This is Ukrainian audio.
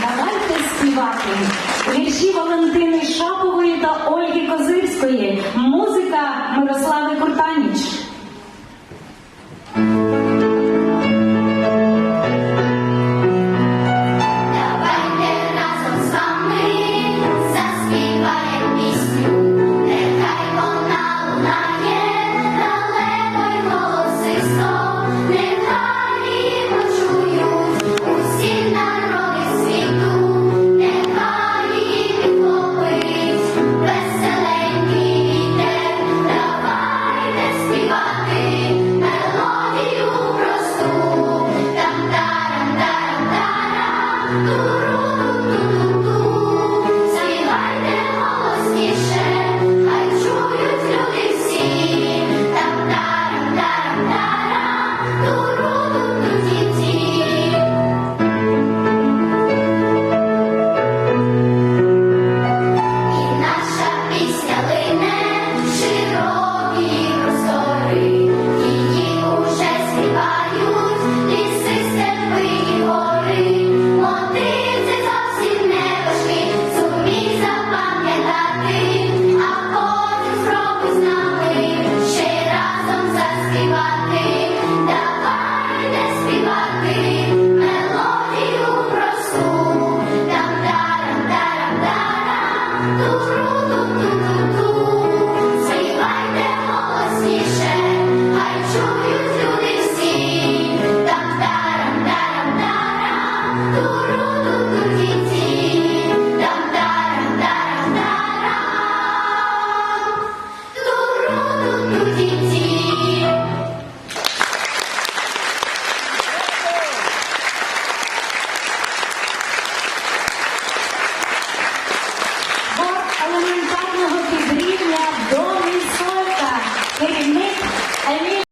Давайте співати вірші Валентини Шапової та Ольги Козирської. Guru.